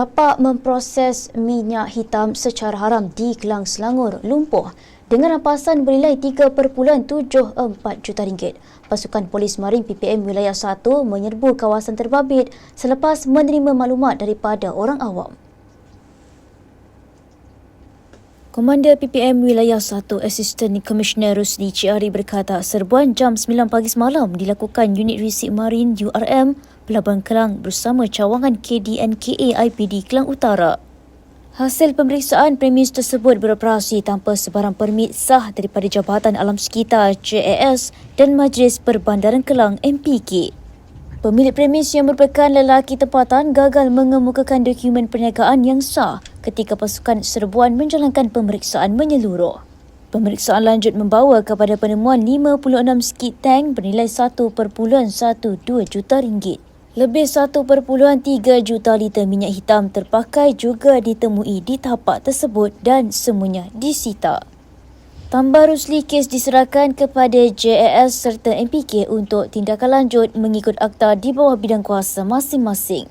tapak memproses minyak hitam secara haram di Kelang Selangor lumpuh dengan rampasan bernilai 3.74 juta ringgit. Pasukan Polis Marin PPM Wilayah 1 menyerbu kawasan terbabit selepas menerima maklumat daripada orang awam. Komander PPM Wilayah 1 Assistant Commissioner Rusli Ciari berkata serbuan jam 9 pagi semalam dilakukan unit risik marin URM Pelabuhan Kelang bersama cawangan KDNKA IPD Kelang Utara. Hasil pemeriksaan premis tersebut beroperasi tanpa sebarang permit sah daripada Jabatan Alam Sekitar JAS dan Majlis Perbandaran Kelang MPK. Pemilik premis yang merupakan lelaki tempatan gagal mengemukakan dokumen perniagaan yang sah ketika pasukan serbuan menjalankan pemeriksaan menyeluruh. Pemeriksaan lanjut membawa kepada penemuan 56 skit tank bernilai 1.12 juta ringgit. Lebih 1.3 juta liter minyak hitam terpakai juga ditemui di tapak tersebut dan semuanya disita. Tambah Rusli kes diserahkan kepada JAS serta MPK untuk tindakan lanjut mengikut akta di bawah bidang kuasa masing-masing.